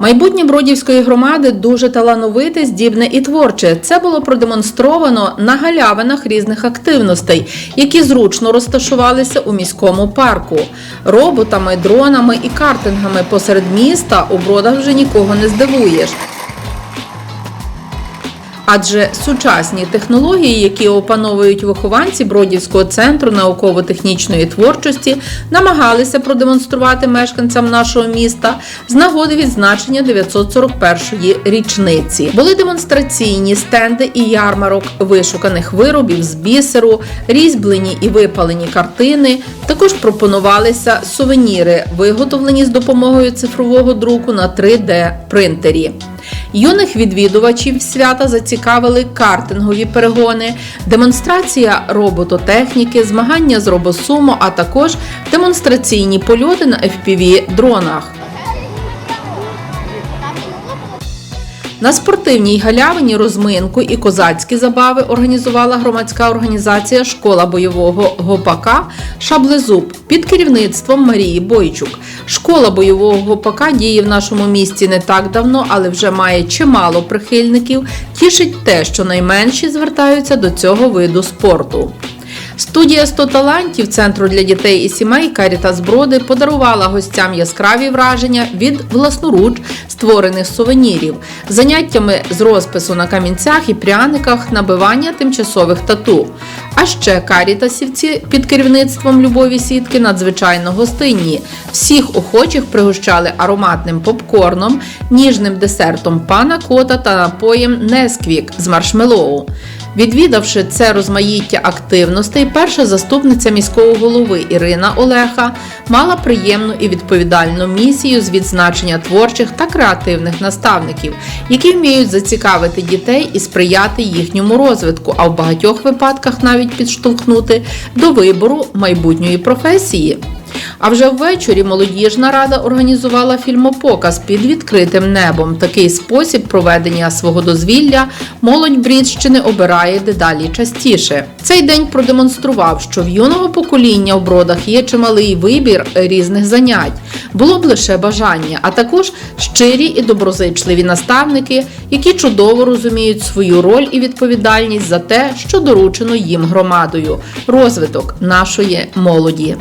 Майбутнє Бродівської громади дуже талановите, здібне і творче. Це було продемонстровано на галявинах різних активностей, які зручно розташувалися у міському парку. Роботами, дронами і картингами посеред міста у бродах вже нікого не здивуєш. Адже сучасні технології, які опановують вихованці Бродівського центру науково-технічної творчості, намагалися продемонструвати мешканцям нашого міста з нагоди відзначення 941-ї річниці. Були демонстраційні стенди і ярмарок вишуканих виробів з бісеру, різьблені і випалені картини. Також пропонувалися сувеніри, виготовлені з допомогою цифрового друку на 3D принтері. Юних відвідувачів свята зацікавили картингові перегони, демонстрація робототехніки, змагання з робосумо, а також демонстраційні польоти на FPV дронах. На спортивній галявині розминку і козацькі забави організувала громадська організація Школа бойового гопака Шаблезуб під керівництвом Марії Бойчук. Школа бойового гопака діє в нашому місті не так давно, але вже має чимало прихильників. Тішить те, що найменші звертаються до цього виду спорту. Студія «100 талантів Центру для дітей і сімей Карітас Броди подарувала гостям яскраві враження від власноруч створених сувенірів, заняттями з розпису на камінцях і пряниках, набивання тимчасових тату. А ще карітасівці під керівництвом Любові Сітки надзвичайно гостинні. Всіх охочих пригощали ароматним попкорном, ніжним десертом пана кота та напоєм Несквік з маршмеллоу. Відвідавши це розмаїття активностей, перша заступниця міського голови Ірина Олеха мала приємну і відповідальну місію з відзначення творчих та креативних наставників, які вміють зацікавити дітей і сприяти їхньому розвитку, а в багатьох випадках навіть підштовхнути до вибору майбутньої професії. А вже ввечері молодіжна рада організувала фільмопоказ під відкритим небом. Такий спосіб проведення свого дозвілля молодь Брідщини обирає дедалі частіше. Цей день продемонстрував, що в юного покоління в бродах є чималий вибір різних занять. Було б лише бажання, а також щирі і доброзичливі наставники, які чудово розуміють свою роль і відповідальність за те, що доручено їм громадою розвиток нашої молоді.